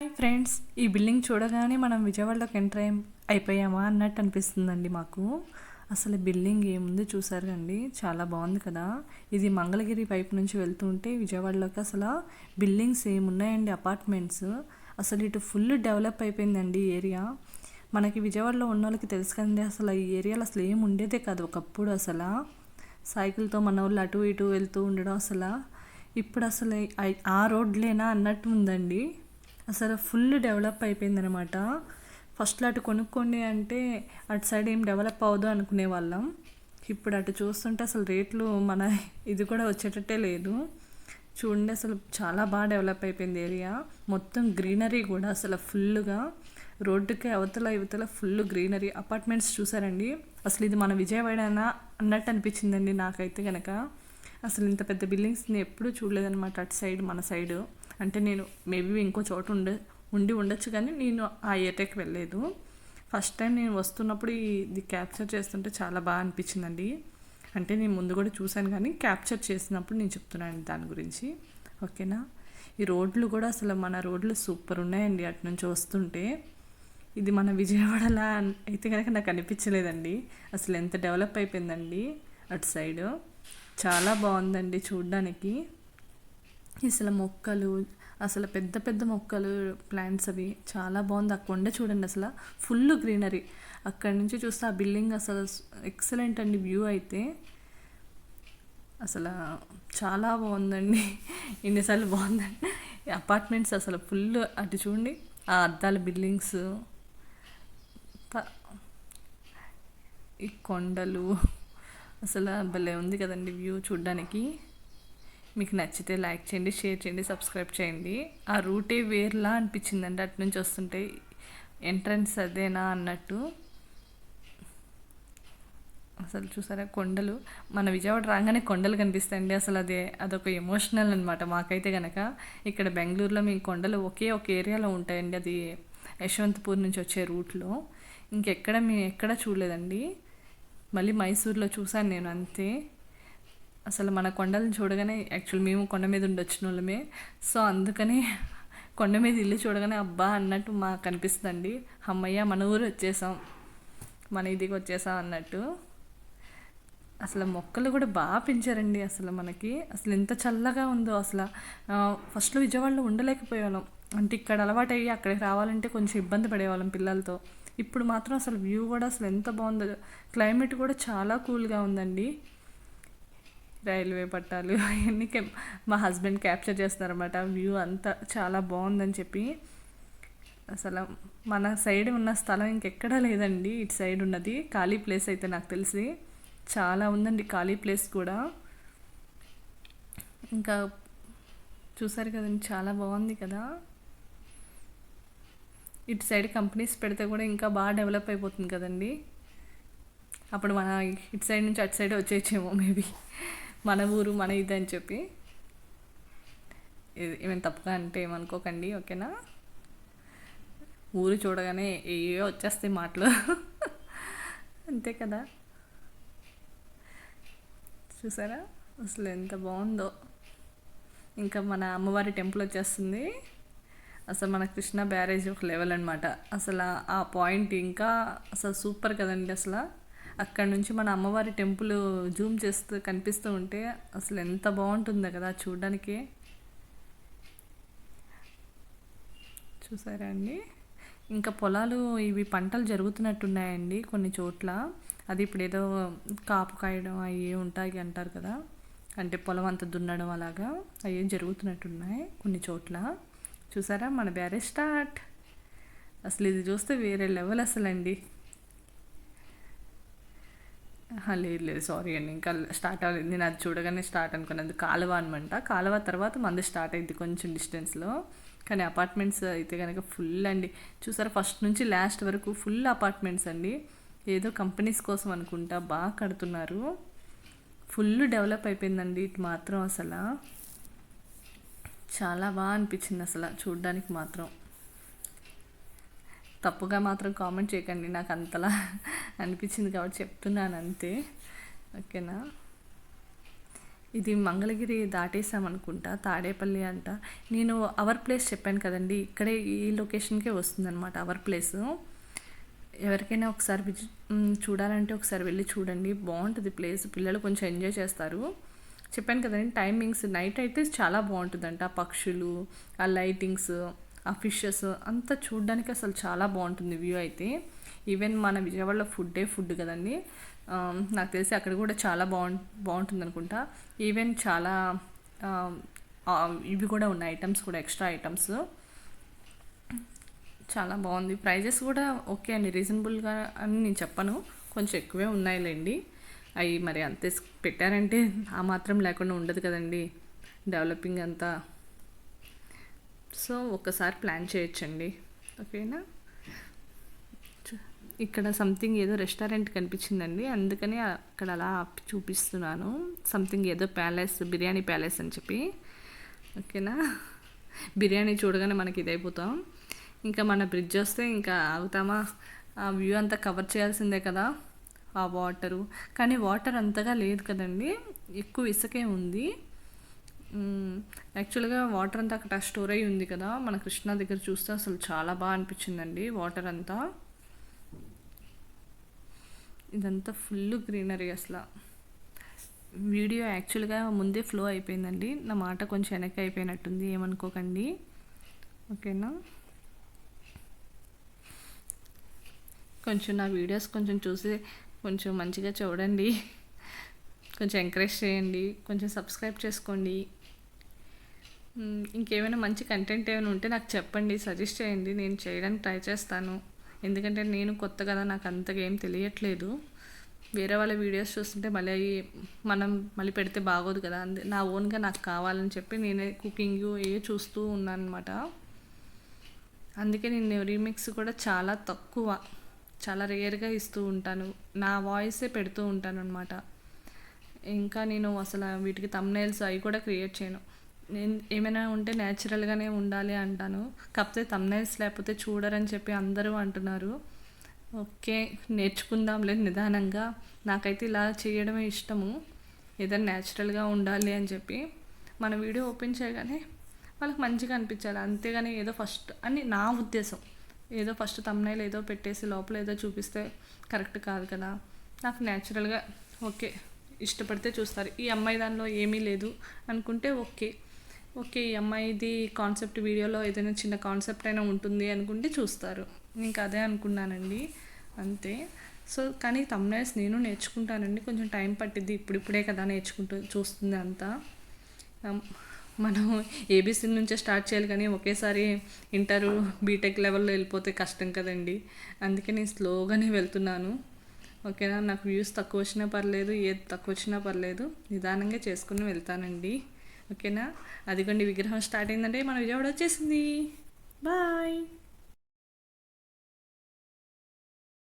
Hi friends ఈ building చూడగానే మనం విజయవాడలోకి ఎంటర్ అయిపోయామా అన్నట్టు అనిపిస్తుందండి మాకు. అసలు బిల్డింగ్ ఏముంది చూసారు అండి చాలా బాగుంది కదా. ఇది మంగళగిరి వైపు నుంచి వెళ్తుంటే విజయవాడలోకి అసలు బిల్డింగ్స్ ఏమున్నాయండి అపార్ట్మెంట్స్? అసలు ఇటు ఫుల్ డెవలప్ అయిపోయిందండి ఈ ఏరియా. మనకి విజయవాడలో ఉన్న వాళ్ళకి తెలుసు కదండి అసలు ఈ ఏరియాలో అసలు ఏం ఉండేదే కాదు ఒకప్పుడు అసలు. సైకిల్తో మన వాళ్ళు అటు ఇటు వెళ్తూ ఉండడం అసలు. ఇప్పుడు అసలు ఆ రోడ్లేనా అన్నట్టు ఉందండి. అసలు ఫుల్ డెవలప్ అయిపోయిందనమాట ఫస్ట్లో అటు కొనుక్కోండి అంటే అటు సైడ్ ఏం డెవలప్ అవ్వదు అనుకునే వాళ్ళం. ఇప్పుడు అటు చూస్తుంటే అసలు రేట్లు మన ఇది కూడా వచ్చేటట్టే లేదు. చూడండి అసలు చాలా బాగా డెవలప్ అయిపోయింది ఏరియా. మొత్తం గ్రీనరీ కూడా అసలు ఫుల్గా రోడ్డుకి అవతల ఇవతల ఫుల్ గ్రీనరీ. అపార్ట్మెంట్స్ చూసారండి? అసలు ఇది మన విజయవాడనా అన్నట్టు అనిపించిందండి నాకైతే కనుక అసలు ఇంత పెద్ద బిల్డింగ్స్ని ఎప్పుడూ చూడలేదన్నమాట అటు సైడ్ మన సైడు. అంటే నేను మేబీ ఇంకో చోట ఉండే ఉండి ఉండొచ్చు కానీ నేను ఆ ఏరియాకి వెళ్ళలేదు. ఫస్ట్ టైం నేను వస్తున్నప్పుడు ఇది క్యాప్చర్ చేస్తుంటే చాలా బాగా అనిపించిందండి. అంటే నేను ముందు కూడా చూశాను కానీ క్యాప్చర్ చేసినప్పుడు నేను చెప్తున్నాను దాని గురించి. ఓకేనా? ఈ రోడ్లు కూడా అసలు మన రోడ్లు సూపర్ ఉన్నాయండి అటు నుంచి వస్తుంటే. ఇది మన విజయవాడలా అయితే కనుక నాకు అనిపించలేదండి. అసలు ఎంత డెవలప్ అయిపోయిందండి అటు సైడ్ చాలా బాగుందండి చూడ్డానికి. అసలు మొక్కలు అసలు పెద్ద పెద్ద మొక్కలు ప్లాంట్స్ అవి చాలా బాగుంది. ఆ కొండ చూడండి అసలు. ఫుల్ గ్రీనరీ అక్కడి నుంచి చూస్తే ఆ బిల్డింగ్ అసలు ఎక్సలెంట్ అండి వ్యూ అయితే. అసలు చాలా బాగుందండి. ఎన్నిసార్లు బాగుందండి అపార్ట్మెంట్స్ అసలు ఫుల్ అటు చూడండి. ఆ అద్దాల బిల్డింగ్స్ ప- ఈ కొండలు. అసలు భలే ఉంది కదండి వ్యూ చూడ్డానికి. మీకు నచ్చితే లైక్ చేయండి షేర్ చేయండి సబ్స్క్రైబ్ చేయండి. ఆ రూటే వేర్లా అనిపించిందండి అటు నుంచి వస్తుంటే. ఎంట్రన్స్ అదేనా అన్నట్టు. అసలు చూసారా కొండలు? మన విజయవాడ రాగానే కొండలు కనిపిస్తాయండి. అసలు అదే అదొక ఎమోషనల్ అనమాట మాకైతే కనుక ఇక్కడ బెంగళూరులో మీ కొండలు ఒకే ఒక ఏరియాలో ఉంటాయండి. అది యశ్వంతపూర్ నుంచి వచ్చే రూట్లో. ఇంకెక్కడ మేము ఎక్కడ చూడలేదండి. మళ్ళీ మైసూర్లో చూశాను నేను అంతే. అసలు మన కొండలను చూడగానే యాక్చువల్ మేము కొండ మీద ఉండొచ్చిన వాళ్ళమే. సో అందుకని కొండ మీద ఇల్లు చూడగానే అబ్బా అన్నట్టు మాకు అనిపిస్తుందండి. అమ్మయ్య మన ఊరు వచ్చేసాం. మన ఇదికి వచ్చేసాం అన్నట్టు. అసలు మొక్కలు కూడా బాగా పెంచారండి అసలు మనకి. అసలు ఎంత చల్లగా ఉందో అసలు. ఫస్ట్లో విజయవాడలో ఉండలేకపోయేవాళ్ళం. అంటే ఇక్కడ అలవాటు అయ్యి అక్కడికి రావాలంటే కొంచెం ఇబ్బంది పడేవాళ్ళం పిల్లలతో. ఇప్పుడు మాత్రం అసలు వ్యూ కూడా అసలు ఎంత బాగుందో. క్లైమేట్ కూడా చాలా కూల్గా ఉందండి. రైల్వే పట్టాలు అవన్నీ మా హస్బెండ్ క్యాప్చర్ చేస్తున్నారన్నమాట. వ్యూ అంతా చాలా బాగుందని చెప్పి. అసలు మన సైడ్ ఉన్న స్థలం ఇంకెక్కడా లేదండి. ఇటు సైడ్ ఉన్నది. ఖాళీ ప్లేస్ అయితే నాకు తెలిసి. చాలా ఉందండి ఖాళీ ప్లేస్ కూడా. ఇంకా చూసారు కదండి చాలా బాగుంది కదా. ఇటు సైడ్ కంపెనీస్ పెడితే కూడా ఇంకా బాగా డెవలప్ అయిపోతుంది కదండి. అప్పుడు మన ఇటు సైడ్ నుంచి అటు సైడ్ వచ్చేయచ్చేమో మేబీ. మన ఊరు మన ఇది అని చెప్పి. ఏమైనా తప్పుగా అంటే ఏమనుకోకండి ఓకేనా? ఊరు చూడగానే ఏ వచ్చేస్తాయి మాటలు. అంతే కదా? చూసారా? అసలు ఎంత బాగుందో. ఇంకా మన అమ్మవారి టెంపుల్ వచ్చేస్తుంది. అసలు మన కృష్ణ బ్యారేజ్ ఒక లెవెల్ అనమాట అసలు ఆ- ఆ పాయింట్ ఇంకా అసలు సూపర్ కదండి అసలు. అక్కడ నుంచి మన అమ్మవారి టెంపుల్ జూమ్ చేస్తూ కనిపిస్తూ ఉంటే అసలు ఎంత బాగుంటుందో కదా చూడడానికి. చూసారా అండి? ఇంకా పొలాలు ఇవి పంటలు జరుగుతున్నట్టున్నాయండి కొన్ని చోట్ల. అది ఇప్పుడు ఏదో కాపు కాయడం అవి ఉంటాయి అంటారు కదా. అంటే పొలం అంతా దున్నడం అలాగా అవి జరుగుతున్నట్టున్నాయి కొన్ని చోట్ల. చూసారా? మన బ్యారేజ్ స్టార్ట్. అసలు ఇది చూస్తే వేరే లెవెల్ అసలు అండి లేదు లేదు సారీ అండి. ఇంకా స్టార్ట్ అవ్వలేదు. నేను అది చూడగానే స్టార్ట్ అనుకున్నది కాలువ అనమాట కాలువ తర్వాత మంది స్టార్ట్ అయింది కొంచెం డిస్టెన్స్లో కానీ అపార్ట్మెంట్స్ అయితే కనుక ఫుల్ అండి. చూసారా ఫస్ట్ నుంచి లాస్ట్ వరకు ఫుల్ అపార్ట్మెంట్స్ అండి. ఏదో కంపెనీస్ కోసం అనుకుంటా బాగా కడుతున్నారు. ఫుల్ డెవలప్ అయిపోయిందండి. ఇటు మాత్రం అసలు. చాలా బాగా అనిపించింది అసలు చూడడానికి మాత్రం. తప్పుగా మాత్రం కామెంట్ చేయకండి. నాకు అంతలా అనిపించింది కాబట్టి చెప్తున్నాను అంతే. ఓకేనా? ఇది మంగళగిరి దాటేసామనుకుంటా తాడేపల్లి అంట. నేను అవర్ ప్లేస్ చెప్పాను కదండి. ఇక్కడే ఈ లొకేషన్కే వస్తుందన్నమాట అవర్ ప్లేస్ ఎవరికైనా ఒకసారి విజిట్ చూడాలంటే ఒకసారి వెళ్ళి చూడండి. బాగుంటుంది ప్లేస్ పిల్లలు కొంచెం ఎంజాయ్ చేస్తారు. చెప్పాను కదండి టైమింగ్స్ నైట్ అయితే చాలా బాగుంటుందంట. పక్షులు ఆ లైటింగ్స్ ఆ ఫిషెస్ అంతా చూడడానికి అసలు చాలా బాగుంటుంది వ్యూ అయితే. ఈవెన్ మన విజయవాడలో ఫుడ్డే ఫుడ్ కదండి. నాకు తెలిసి అక్కడ కూడా చాలా బాగుం బాగుంటుంది అనుకుంటా. ఈవెన్ చాలా ఇవి కూడా ఉన్నాయి ఐటమ్స్ కూడా ఎక్స్ట్రా ఐటమ్స్. చాలా బాగుంది. ప్రైజెస్ కూడా ఓకే అండి. రీజనబుల్గా అని నేను చెప్పను. కొంచెం ఎక్కువే ఉన్నాయిలేండి. అవి మరి అంతే పెట్టారంటే ఆ మాత్రం లేకుండా ఉండదు కదండి. డెవలపింగ్ అంతా సో ఒకసారి ప్లాన్ చేయొచ్చండి. ఓకేనా? ఇక్కడ సంథింగ్ ఏదో రెస్టారెంట్ కనిపించిందండి. అందుకని అక్కడ అలా చూపిస్తున్నాను. సంథింగ్ ఏదో ప్యాలెస్ బిర్యానీ ప్యాలెస్ అని చెప్పి. ఓకేనా? బిర్యానీ చూడగానే మనకి ఇదైపోతాం. ఇంకా మన బ్రిడ్జ్ వస్తే ఇంకా ఆగుతామా? ఆ వ్యూ అంతా కవర్ చేయాల్సిందే కదా. ఆ వాటరు కానీ వాటర్ అంతగా లేదు కదండి. ఎక్కువ ఇసుకే ఉంది. యాక్చువల్గా వాటర్ అంతా అక్కడ స్టోర్ అయి ఉంది కదా మన కృష్ణా దగ్గర చూస్తే అసలు చాలా బాగా అనిపించిందండి వాటర్ అంతా. ఇదంతా ఫుల్ గ్రీనరీ అసలు. వీడియో యాక్చువల్గా ముందే ఫ్లో అయిపోయిందండి. నా మాట కొంచెం వెనక్కి అయిపోయినట్టుంది ఏమనుకోకండి. ఓకేనా? కొంచెం నా వీడియోస్ కొంచెం చూసి కొంచెం మంచిగా చూడండి. కొంచెం ఎంకరేజ్ చేయండి. కొంచెం సబ్స్క్రైబ్ చేసుకోండి. ఇంకేమైనా మంచి కంటెంట్ ఏమైనా ఉంటే నాకు చెప్పండి సజెస్ట్ చేయండి. నేను చేయడానికి ట్రై చేస్తాను. ఎందుకంటే నేను కొత్త కదా నాకు అంతగా ఏం తెలియట్లేదు. వేరే వాళ్ళ వీడియోస్ చూస్తుంటే మళ్ళీ అవి మనం మళ్ళీ పెడితే బాగోదు కదా. అందు నా ఓన్గా నాకు కావాలని చెప్పి నేనే కుకింగ్ ఏ చూస్తూ ఉన్నాను అనమాట అందుకే నేను రీమిక్స్ కూడా చాలా తక్కువ చాలా రేర్గా ఇస్తూ ఉంటాను. నా వాయిసే పెడుతూ ఉంటాను అనమాట ఇంకా నేను అసలు వీటికి తమ్నైల్స్ అవి కూడా క్రియేట్ చేయను. నేను ఏమైనా ఉంటే న్యాచురల్గానే ఉండాలి అంటాను. కాకపోతే తమ్నైల్స్ లేకపోతే చూడరని చెప్పి అందరూ అంటున్నారు. ఓకే నేర్చుకుందాంలే నిదానంగా. నాకైతే ఇలా చేయడమే ఇష్టము. ఏదైనా న్యాచురల్గా ఉండాలి అని చెప్పి. మన వీడియో ఓపెన్ చేయగానే వాళ్ళకి మంచిగా అనిపించాలి. అంతేగాని ఏదో ఫస్ట్ అని నా ఉద్దేశం. ఏదో ఫస్ట్ తమ్నైల్ ఏదో పెట్టేసి లోపల ఏదో చూపిస్తే కరెక్ట్ కాదు కదా. నాకు న్యాచురల్గా ఓకే ఇష్టపడితే చూస్తారు. ఈ అమ్మాయి దానిలో ఏమీ లేదు అనుకుంటే ఓకే. ఓకే ఈ అమ్మాయిది కాన్సెప్ట్ వీడియోలో ఏదైనా చిన్న కాన్సెప్ట్ అయినా ఉంటుంది అనుకుంటే చూస్తారు. ఇంకా అదే అనుకున్నానండి. అంతే. సో కానీ తమ్నైల్స్ నేను నేర్చుకుంటానండి. కొంచెం టైం పట్టిద్ది. ఇప్పుడిప్పుడే కదా నేర్చుకుంటూ చూస్తుంది అంతా. మనం ఏబీసీ నుంచే స్టార్ట్ చేయాలి కానీ ఒకేసారి ఇంటర్ బీటెక్ లెవెల్లో వెళ్ళిపోతే కష్టం కదండి. అందుకే నేను స్లోగానే వెళ్తున్నాను. ఓకేనా? నాకు వ్యూస్ తక్కువ వచ్చినా పర్లేదు ఏది తక్కువ వచ్చినా పర్లేదు. నిదానంగా చేసుకుని వెళ్తానండి. ఓకేనా? అదిగోండి విగ్రహం స్టార్ట్ అయిందంటే మన విజయవాడ వచ్చేసింది. బాయ్.